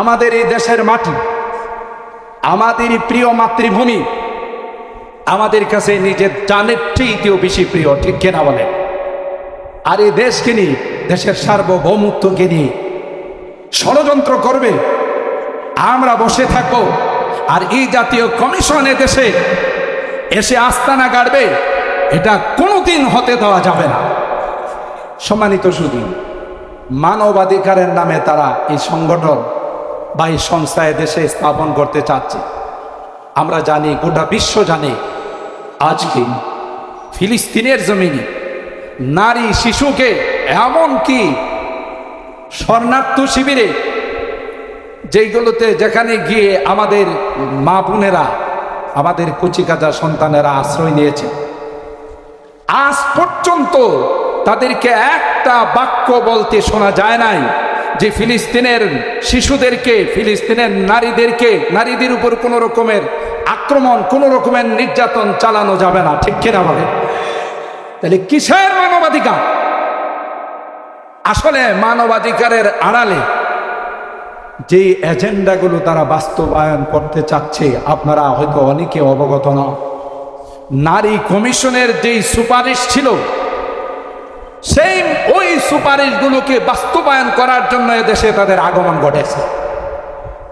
আমাদের এই দেশের মাটি আমাদের প্রিয় মাতৃভূমি, আমাদের কাছে নিজের জানের চেয়েও বেশি প্রিয়, ঠিক কেনা বলেন? আর এই দেশকে নিয়ে, দেশের সার্বভৌমত্বকে নিয়ে ষড়যন্ত্র করবে, আমরা বসে থাকব, আর এই জাতীয় কমিশনে দেশে এসে আস্তানা গাড়বে, এটা কোনোদিন হতে দেওয়া যাবে না। সম্মানিত শুধু মানবাধিকারের নামে তারা এই সংগঠন বা এই সংস্থা দেশে স্থাপন করতে চাচ্ছে। আমরা জানি, গোটা বিশ্ব জানে, আজকে ফিলিস্তিনের জমিনে নারী শিশুকে এমন কি শরণার্থ শিবিরে, যেইগুলোতে যেখানে গিয়ে আমাদের মা বোনেরা, আমাদের কুচিকাজা সন্তানেরা আশ্রয় নিয়েছে। আজ পর্যন্ত তাদেরকে একটা বাক্য বলতে শোনা যায় নাই। যে ফিলিস্তিনের শিশুদেরকে, ফিলিস্তিনের নারীদেরকে, নারীদের উপর কোনো রকমের আক্রমণ, কোনো রকমের নির্যাতন চালানো যাবে না, ঠিক কিনা বলে? তাহলে কিসের মানবাধিকার? আসলে মানবাধিকারের আড়ালে যে এজেন্ডাগুলো তারা বাস্তবায়ন করতে চাচ্ছে, আপনারা হয়তো অনেকে অবগত নারী কমিশনের যেই সুপারিশ ছিল সেই ওই সুপারিশগুলোকে বাস্তবায়ন করার জন্য এদেশে তাদের আগমন ঘটেছে।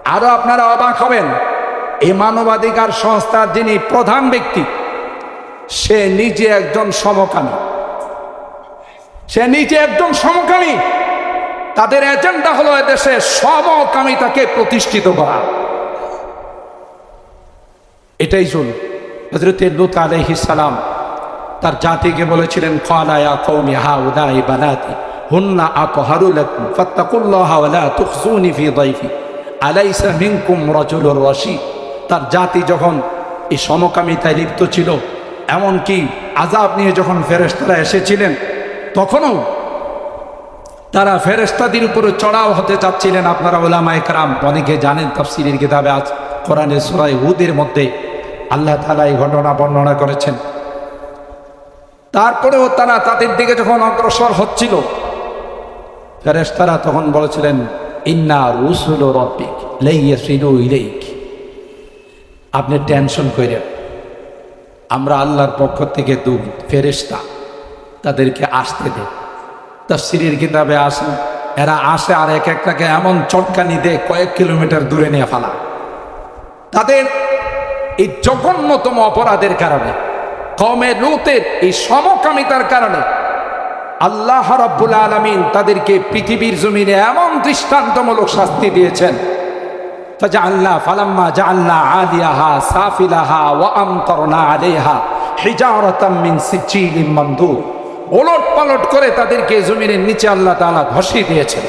আরও আপনারা অবাক হবেন, এই মানবাধিকার সংস্থার যিনি প্রধান ব্যক্তি, সে নিজে একজন সমকামী। সে নিজে একজন সমকামী। তাদের এজেন্ডা হলো এদেশে সমকামিতাকে প্রতিষ্ঠিত করা। এটাই চল হজরত লুত আলহিস সালাম তার জাতিকে বলেছিলেন খালায়া কৌমি হা উদাই বানাতি, হুন্না আতহারু লাকুম, ফাত্তাকুল্লাহ ওয়ালা তুখজুনি ফি দাইফি, আলাইসা মিনকুম রাজুলুর রাশিদ। তার জাতি যখন এই সমকামিতায় লিপ্ত ছিল, এমনকি আজাব নিয়ে যখন ফেরেশতারা এসেছিলেন, তখনও তারা ফেরেস্তাদের উপরে চড়াও হতে চাচ্ছিলেন। আপনারা ওলামা একরাম অনেকে জানেন, তাফসিরের কিতাবে আজ কোরআনের সুরাই হুদের মধ্যে আল্লাহ তালা এই ঘটনা বর্ণনা করেছেন। তারপরেও তারা তাদের দিকে যখন অগ্রসর হচ্ছিল ফেরেস্তারা তখন বলেছিলেন, ইন্না রুসুল লেইয়াসিলু ইলেইক। আপনি টেনশন করেন আমরা আল্লাহর পক্ষ থেকে দু ফেরেস্তা তাদেরকে আসতে দেন তফসিরির কিতাবে আসেন এরা আসে আর এক একটাকে এমন চটকানি দিয়ে, কয়েক কিলোমিটার দূরে নিয়ে ফেলা। তাদের এই জঘন্যতম অপরাধের কারণে কমের লুতের এই সমকামিতার কারণে আল্লাহ রাব্বুল আলমিন তাদেরকে পৃথিবীর জমিনে এমন দৃষ্টান্তমূলক শাস্তি দিয়েছেন। আল্লাহ ফালাম্মা আল্লাহ আলিয়াহা সাফিলাহা ওলট পালট করে তাদেরকে নিচে আল্লাহ ধসিয়ে দিয়েছেন।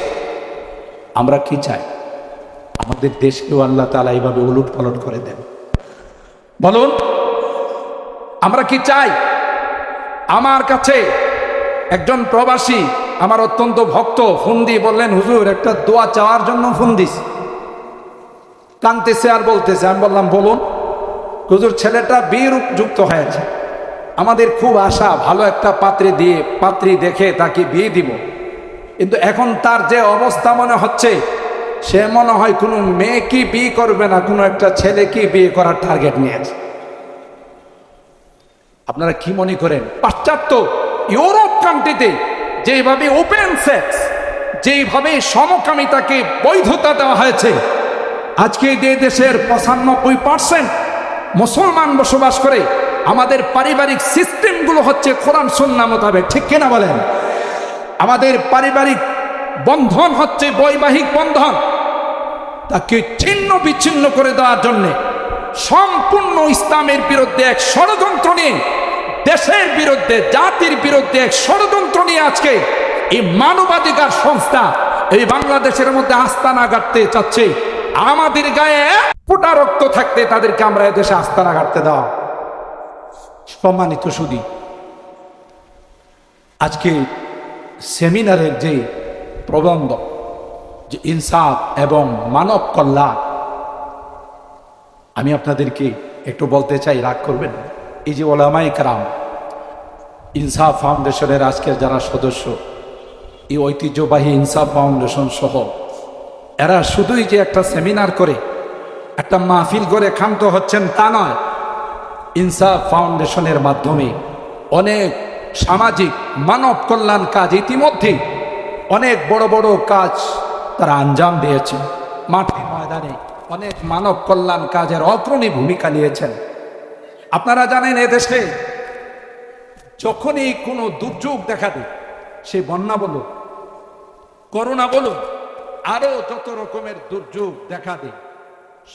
আমরা কি চাই? আমাদের দেশকেও আল্লাহ তালা এইভাবে উলট পালট করে দেন। বলুন। আমরা কি চাই? আমার কাছে একজন প্রবাসী, আমার অত্যন্ত ভক্ত, ফোন দিয়ে বললেন, হুজুর, একটা দোয়া চাওয়ার জন্য ফোন দিস কানতেছে আর বলতেছে। আমি বললাম, বলুন। হুজুর, ছেলেটা বিয়ের যুক্ত হয়েছে। আমাদের খুব আশা, ভালো একটা পাত্রে দিয়ে, পাত্রী দেখে তাকে বিয়ে দিব। কিন্তু এখন তার যে অবস্থা মনে হচ্ছে, সে মনে হয় কোনো মেয়ে কি বিয়ে করবে না, কোনো একটা ছেলে কি বিয়ে করার টার্গেট নিয়েছে। আপনারা কি মনে করেন? পাশ্চাত্য ইউরোপ কান্ট্রিতে যেভাবে ওপেন সেক্স যেভাবে সমকামিতাকে বৈধতা দেওয়া হয়েছে, আজকে যে দেশের পঁচানব্বই পার্সেন্ট মুসলমান বসবাস করে, আমাদের পারিবারিক সিস্টেমগুলো হচ্ছে কোরআন, সন্না মোতাবেক। ঠিক কিনা বলেন? আমাদের পারিবারিক বন্ধন হচ্ছে বৈবাহিক বন্ধন। তাকে ছিন্ন বিচ্ছিন্ন করে দেওয়ার জন্যে সম্পূর্ণ ইসলামের বিরুদ্ধে এক ষড়যন্ত্র নিয়ে, দেশের বিরুদ্ধে, জাতির বিরুদ্ধে এক ষড়যন্ত্র নিয়ে আজকে এই মানবাধিকার সংস্থা এই বাংলাদেশের মধ্যে আস্তানা গাড়তে চাচ্ছে। আমাদের গায়ে ফোটা রক্ত থাকতে তাদেরকে আমরা এদেশে আস্তানা গাড়তে দেওয়া সম্মানিত সুদী, আজকে সেমিনারের যে প্রবন্ধ, যে ইনসাফ এবং মানব কল্যাণ আমি আপনাদেরকে একটু বলতে চাই, রাগ করবেন এই যে ওলামাই কারাম, ইনসাফ ফাউন্ডেশনের আজকের যারা সদস্য, এই ঐতিহ্যবাহী ইনসাফ ফাউন্ডেশন সহ, এরা শুধুই যে একটা সেমিনার করে, একটা মাহফিল করে ক্ষান্ত হচ্ছেন তা নয়। ইনসাফ ফাউন্ডেশনের মাধ্যমে অনেক সামাজিক মানব কল্যাণ কাজ ইতিমধ্যে অনেক বড় বড় কাজ তারা আঞ্জাম দিয়েছে। মাঠে ময়দানে অনেক মানব কল্যাণ কাজের অগ্রণী ভূমিকা নিয়েছেন। আপনারা জানেন এদেশে যখনই কোনো দুর্যোগ দেখা দেয়, সে বন্যা বলুন করোনা বলুন আরও যত রকমের দুর্যোগ দেখা দেয়,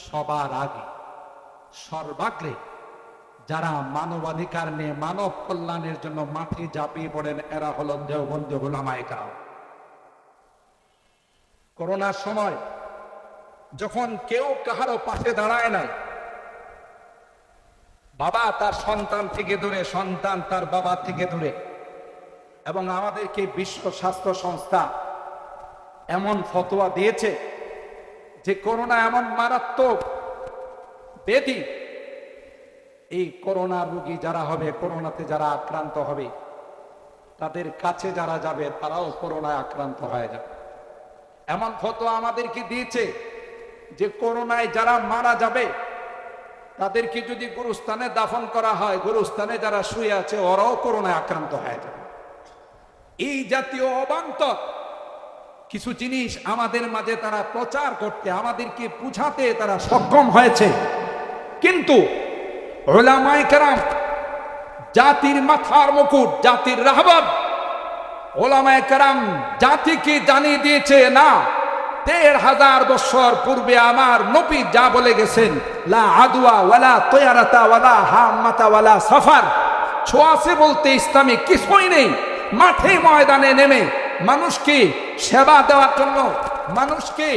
সবার আগে, সর্বাগ্রে যারা মানবাধিকার নিয়ে, মানব কল্যাণের জন্য মাঠে ঝাঁপিয়ে পড়েন, এরা হলেন দেওবন্দি গোলামায়িকা করোনার সময় যখন কেউ কাহারও পাশে দাঁড়ায় নাই, বাবা তার সন্তান থেকে দূরে, সন্তান তার বাবা থেকে দূরে, এবং আমাদেরকে বিশ্ব স্বাস্থ্য সংস্থা এমন ফতোয়া দিয়েছে যে করোনা এমন মারাত্মক বেদি এই করোনা রোগী যারা হবে, করোনাতে যারা আক্রান্ত হবে, তাদের কাছে যারা যাবে, তারাও করোনায় আক্রান্ত হয়ে যাবে। এমন ফতোয়া আমাদেরকে দিয়েছে যে করোনায় যারা মারা যাবে, তাদেরকে যদি গুরুস্থানে দাফন করা হয়, গুরুস্থানে যারা শুয়ে আছে, ওরাও করোনায় আক্রান্ত হয়ে যাবে। এই জাতীয় অবান্তর, কিছু জিনিস আমাদের মাঝে তারা প্রচার করতে, আমাদেরকে বুঝাতে তারা সক্ষম হয়েছে। কিন্তু জাতির মাথার মুকুট, জাতির রাহবার ওলামায়ে কেরাম জাতিকে জানিয়ে দিয়েছে, না দেড় হাজার বছর পূর্বে আমার নবী যা বলে গেছেন, লা আদুয়া ওয়ালা তয়ারাতা ওয়ালা ওয়ালা সাফার। ছোঁয়াশে বলতে ইসলামে কিছুই নেই, মাঠে ময়দানে নেমে মানুষকে সেবা দেওয়ার জন্য, মানুষকে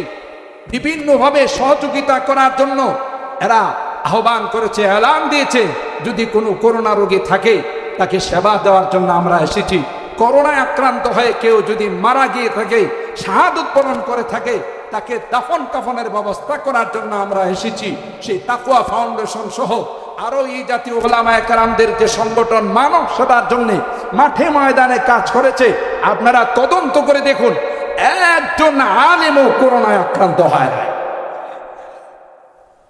বিভিন্নভাবে সহযোগিতা করার জন্য এরা আহ্বান করেছে, এলান দিয়েছে। যদি কোনো করোনা রোগী থাকে, তাকে সেবা দেওয়ার জন্য আমরা এসেছি। করোনায় আক্রান্ত হয়ে কেউ যদি মারা গিয়ে থাকে শাহাদ উৎপন্ন করে থাকে, তাকে দাফন কাফনের ব্যবস্থা করার জন্য আমরা এসেছি। সেই তাকুয়া ফাউন্ডেশন সহ আরও এই জাতীয় ওলামায় কারামদের যে সংগঠন মানব সেবার জন্য মাঠে ময়দানে কাজ করেছে, আপনারা তদন্ত করে দেখুন, একজন আলেমও করোনায় আক্রান্ত হয় না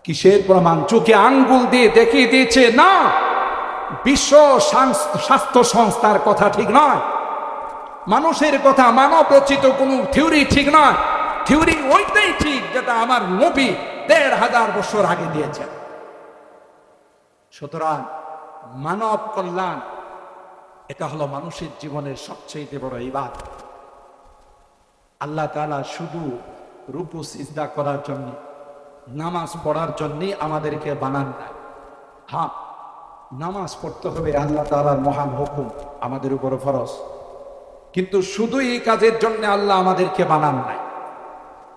কিসের প্রমাণ? চোখে আঙ্গুল দিয়ে দেখিয়ে দিয়েছে, না, বিশ্ব স্বাস্থ্য সংস্থার কথা ঠিক নয়। মানুষের কথা মানব রচিত কোনো থিওরি ঠিক নয়। থিওরি ওইটাই ঠিক যেটা আমার নবী দেড় হাজার বছর আগে দিয়েছেন। সুতরাং মানব কল্যাণ, এটা হলো মানুষের জীবনের সবচেয়ে বড় ইবাদ আল্লাহ তাআলা শুধু রূপু সিজদা করার জন্য, নামাজ পড়ার জন্যই আমাদেরকে বানান না হ্যাঁ নামাজ পড়তে হবে আল্লাহ তাআলার মহান হুকুম আমাদের উপর ফরজ। কিন্তু শুধু এই কাজের জন্য আল্লাহ আমাদেরকে বানান নাই।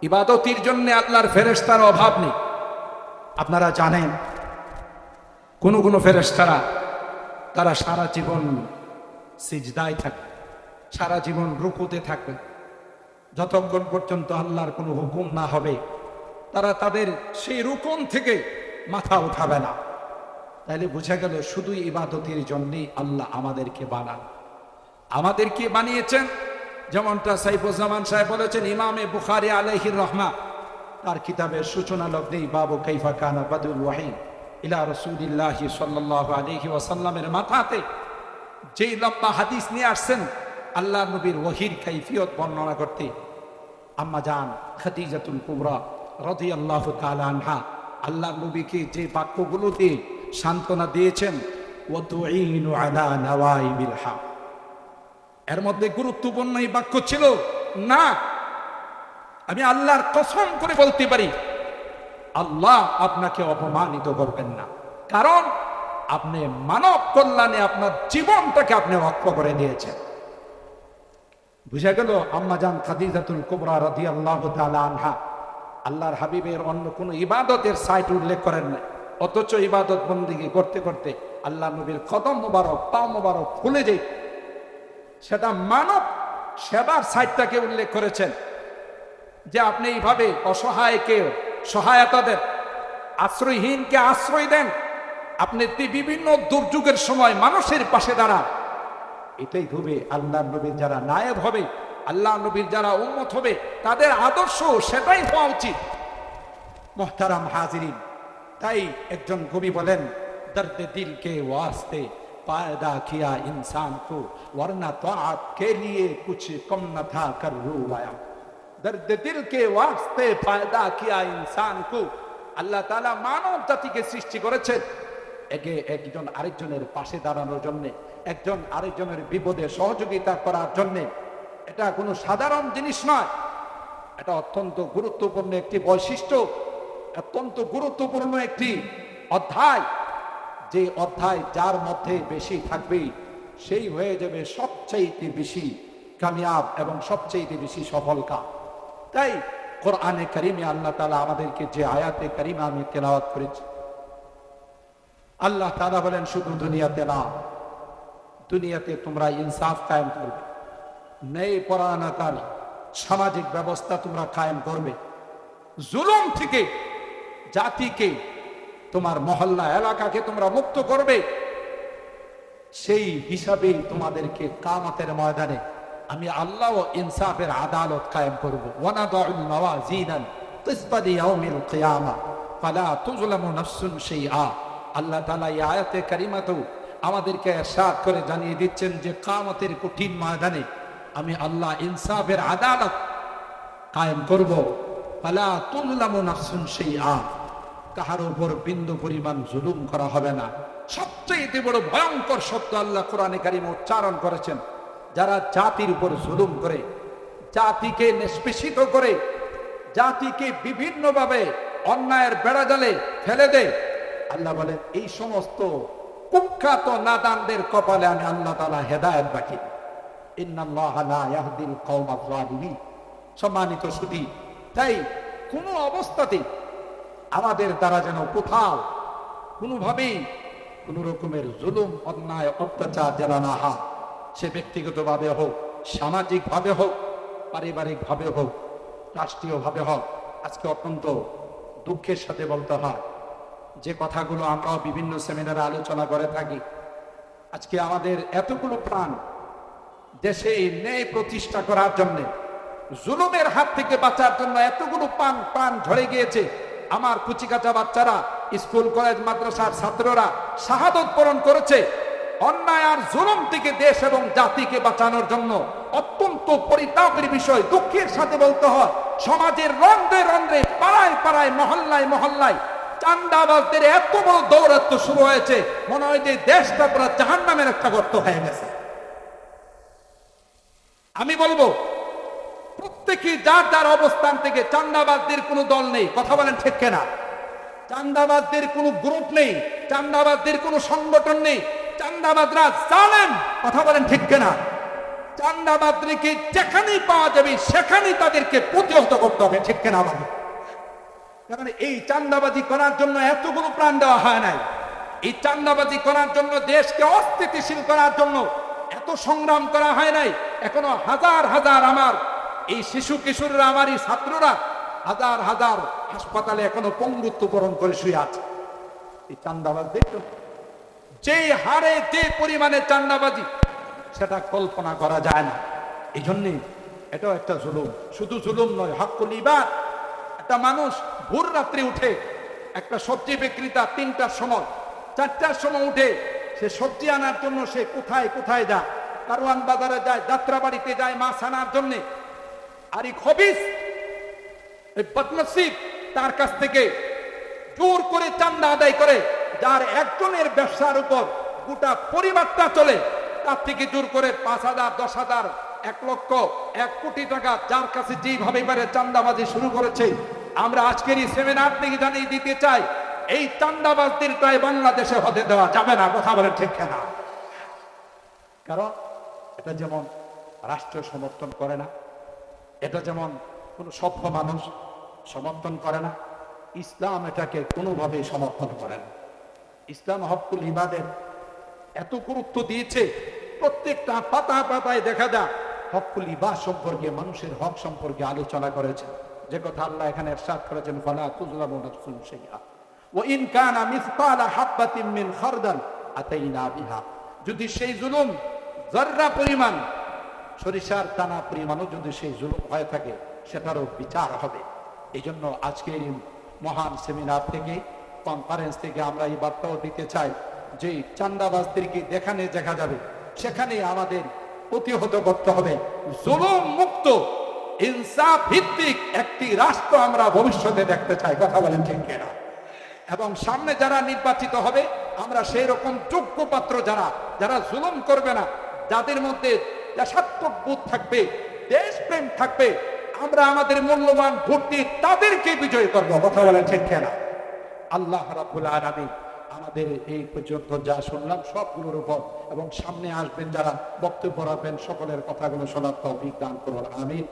ইবাদতির জন্য আল্লাহর ফেরেস্তার অভাব নেই। আপনারা জানেন কোন কোন ফেরেশতারা, তারা সারা জীবন সিজদায় থাকে সারা জীবন রুকুতে থাকবে। যতক্ষণ পর্যন্ত আল্লাহর কোনো হুকুম না হবে, তারা তাদের সেই রুকন থেকে মাথা উঠাবে না। তাইলে বোঝা গেল শুধুই ইবাদতির জন্যেই আল্লাহ আমাদেরকে বানান। আমাদেরকে বানিয়েছেন, যেমনটা সাইফুজ্জামান সাহেব বলেছেন, ইমামে বুখারি আলাইহির রহমা। তার কিতাবের সূচনা লগ্নেই বাবু কৈফা কানা বাদুল ওয়াহিদ ইলা রসুলিল্লাহি সাল্লাল্লাহু আলাইহি ওয়াসাল্লামের মাথাতে যেই লম্বা হাদিস নিয়ে আসছেন, আল্লাহ নবীর ওহির কাইফিয়ত বর্ণনা করতে। আম্মা জান খাদিজাতুল কুবরা রাদিয়াল্লাহু তাআলা আনহা, আল্লাহ নবীকে যে বাক্যগুলোতে সান্ত্বনা দিয়েছেন, ওয়া তুঈনু আলা নাওয়াইবিল হক। এর মধ্যে গুরুত্বপূর্ণ এই বাক্য ছিল, না, আমি আল্লাহর কসম করে বলতে পারি, আল্লাহ আপনাকে অপমানিত করবেন না। কারণ আপনি মানব কল্যাণে আপনার জীবনটাকে আপনি রক্ষ করে দিয়েছেন। বুঝা গেল আম্মাজান খাদিজাতুল কুবরা রাদি আল্লাহ আনহা, আল্লাহর হাবিবের অন্য কোনো ইবাদতের সাইট উল্লেখ করেন না অথচ ইবাদত বন্দিগি করতে করতে আল্লাহ নবীর কদম মোবারক পা মোবারক ফুলে যেত সেটা মানব, সেবার সাইটটাকে উল্লেখ করেছেন যে আপনি এইভাবে অসহায়কে সহায়তা দেন, আশ্রয়হীনকে আশ্রয় দেন, আপনি বিভিন্ন দুর্যোগের সময় মানুষের পাশে দাঁড়ান। এটাই হবে আল্লাহ নবীর যারা নায়ব হবে, আল্লাহ নবীর যারা উন্মত হবে, তাদের আদর্শ সেটাই হওয়া উচিত। মোহতারাম হাজিরিন, তাই একজন কবি বলেন, দর্দ দিল কে ওয়াস্তে पैदा किया इंसान को वरना ताआत के लिए कुछ कम न था कर रुवाया दर्द दिल के वास्ते पैदा किया इंसान को আল্লাহ তাআলা মানব জাতিকে সৃষ্টি করেছেন একে একজন আরেকজনের পাশে দাঁড়ানোর জন্য একজন আরেকজনের বিপদে সহযোগিতা করার জন্য এটা কোনো সাধারণ জিনিস নয় এটা অত্যন্ত গুরুত্বপূর্ণ একটি বৈশিষ্ট্য অত্যন্ত গুরুত্বপূর্ণ একটি অধ্যায় যে অধ্যায় যার মধ্যে বেশি থাকবে, সেই হয়ে যাবে সবচেয়ে বেশি কামিয়াব এবং সবচেয়ে বেশি সফল সফলতা তাই কোরআনে করিমে আল্লাহ তালা আমাদেরকে যে আয়াতে করিমে আমি তেলাওয়াত করেছি, আল্লাহ তালা বলেন, শুধু দুনিয়াতে না, দুনিয়াতে তোমরা ইনসাফ কায়েম করবে নেই পরায়ণতার সামাজিক ব্যবস্থা তোমরা কায়েম করবে, জুলুম থেকে জাতিকে তোমার মহল্লা এলাকাকে তোমরা মুক্ত করবে। সেই হিসাবেই তোমাদেরকে কামতের ময়দানে আমি আল্লাহ ও ইনসাফের আদালত কায়েম করব। মাওয়াজিনান ইয়াউমিল কিয়ামা, ফালা নাফসুন শাইআ। আল্লাহ তাআলা এই আয়াতে আমাদেরকে ইরশাদ করে জানিয়ে দিচ্ছেন যে কামতের কঠিন ময়দানে আমি আল্লাহ ইনসাফের আদালত কায়েম করব। ফালা তুজলামু নাফসুন শাইআ। কাহার উপর বিন্দু পরিমাণ জুলুম করা হবে না। সবচেয়ে বড় ভয়ঙ্কর শব্দ আল্লাহ কোরআনে কারিম উচ্চারণ করেছেন। যারা জাতির উপর জুলুম করে, জাতিকে নিষ্পেষিত করে, জাতিকে বিভিন্নভাবে অন্যায়ের বেড়াজালে ফেলে দেয়, আল্লাহ বলেন, এই সমস্ত কুখ্যাত নাদানদের কপালে আমি আল্লাহ তালা হেদায়ত জালিমিন সম্মানিত সুধী, তাই কোনো অবস্থাতেই আমাদের দ্বারা যেন কোথাও কোনোভাবেই কোন রকমের জুলুম, অন্যায়, অত্যাচার যেন না হয়। সে ব্যক্তিগতভাবে হোক, সামাজিকভাবে হোক, পারিবারিকভাবে হোক, রাষ্ট্রীয়ভাবে হোক, আজকে অত্যন্ত দুঃখের সাথে বলতে হয়, যে কথাগুলো আমরাও বিভিন্ন সেমিনারে আলোচনা করে থাকি। আজকে আমাদের এতগুলো প্রাণ দেশে ন্যায় প্রতিষ্ঠা করার জন্যে, জুলুমের হাত থেকে বাঁচার জন্য এতগুলো পান পান ঝরে গিয়েছে। আমার কুচিকাচা বাচ্চারা, স্কুল, কলেজ, মাদ্রাসার ছাত্ররা শাহাদত বরণ করেছে। অন্যায় আর জুলুম থেকে দেশ এবং জাতিকে বাঁচানোর জন্য অত্যন্ত পরিতাপের বিষয়, দুঃখের সাথে বলতে হয়, সমাজের রন্ধ্রে রন্ধ্রে, পাড়ায় পাড়ায়, মহল্লায় মহল্লায় চান্দাবাজদের এত বড় দৌরাত্ম শুরু হয়েছে, মনে হয় যে দেশটা পুরো জাহান নামের একটা গর্ত হয়ে গেছে। আমি বলব প্রত্যেকে যার যার অবস্থান থেকে চান্দাবাদদের কোনো দল নেই। কথা বলেন ঠিক কেনা? চান্দাবাদদের কোনো গ্রুপ নেই চান্দাবাদদের কোনো সংগঠন নেই চান্দাবাদরা জানেন কথা বলেন ঠিক কেনা? চান্দাবাদকে যেখানেই পাওয়া যাবে, সেখানেই তাদেরকে প্রতিহত করতে হবে, ঠিক কেনা আমাদের কারণ এই চান্দাবাজি করার জন্য এতগুলো প্রাণ দেওয়া হয় নাই। এই চান্দাবাজি করার জন্য, দেশকে অস্থিতিশীল করার জন্য এত সংগ্রাম করা হয় নাই। এখনও হাজার হাজার আমার এই শিশু কিশোররা আমার এই ছাত্ররা হাজার হাজার হাসপাতালে এখনও পঙ্গুত্ব বরণ করে শুয়ে আছে। এই চান্দাবাজদের। যে হারে যে পরিমাণে চান্দাবাজি, সেটা কল্পনা করা যায় না। এই জন্যে এটাও একটা জুলুম। শুধু জুলুম নয় হকুল ইবাদ। একটা মানুষ ভোর রাত্রে উঠে একটা সবজি বিক্রেতা তিনটার সময়, চারটার সময় উঠে সে সবজি আনার জন্য সে কোথায় কোথায় যায়? কারওয়ান বাজারে যায় যাত্রা বাড়িতে যায়, মাছ আনার জন্য আর এই খবিস এই বদনসিব তার কাছ থেকে জোর করে চান্দা আদায় করে, যার একজনের ব্যবসার উপর গোটা পরিবারটা চলে, তার থেকে জোর করে পাঁচ হাজার, দশ হাজার, এক লক্ষ, এক কোটি টাকা যার কাছে পারে চান্দাবাজি শুরু করেছে। আমরা আজকের এই সেমিনার থেকে জানিয়ে দিতে চাই, এই চান্দাবাজদের প্রায় বাংলাদেশে হতে দেওয়া যাবে না, কথা বলে ঠিক না কারণ এটা যেমন রাষ্ট্র সমর্থন করে না এটা যেমন কোনো সভ্য মানুষ সমর্থন করে না, ইসলাম এটাকে কোনোভাবেই সমর্থন করে না। ইসলাম হকুল ইবাদের এত গুরুত্ব দিয়েছে, প্রত্যেকটা পাতা পাতায় দেখা যায় হকুল ইবাদ সম্পর্কে, মানুষের হক সম্পর্কে আলোচনা করেছে। যে কথা আল্লাহ এখানে এরশাদ করেছেন, ফালা তুজলামু নাফসুন শাইআ, ওয়া ইন কানা মিসকালা হাববাতিন বিহা। যদি সেই জুলুম জর্রা পরিমাণ সরিষার টানা পরিমাণও যদি সেই জুলুম হয়ে থাকে, সেটারও বিচার হবে। এই জন্য আজকের মহান সেমিনার থেকে কনফারেন্স থেকে আমরা এই বার্তাও দিতে চাই যে চান্দাবাজদেরকে দেখানে দেখা যাবে, সেখানে আমাদের প্রতিহত করতে হবে। জুলুম মুক্ত, ইনসাফ ভিত্তিক একটি রাষ্ট্র আমরা ভবিষ্যতে দেখতে চাই, কথা বলেন ঠিক কিনা। এবং সামনে যারা নির্বাচিত হবে, আমরা সেই রকম যোগ্য পাত্র যারা যারা জুলুম করবে না, যাদের মধ্যে দেশাত্মক বোধ থাকবে, দেশপ্রেম থাকবে। আমরা আমাদের মূল্যবান ভোট দিয়ে তাদেরকে বিজয়ী করব। কথা বলেন ঠিক না আল্লাহ রাবুল আলামিন আমাদের এই পর্যন্ত যা শুনলাম সবগুলোর উপর এবং সামনে আসবেন যারা বক্তব্য রাখবেন, সকলের কথাগুলো শোনার তৌফিক দান করুন। আমিন।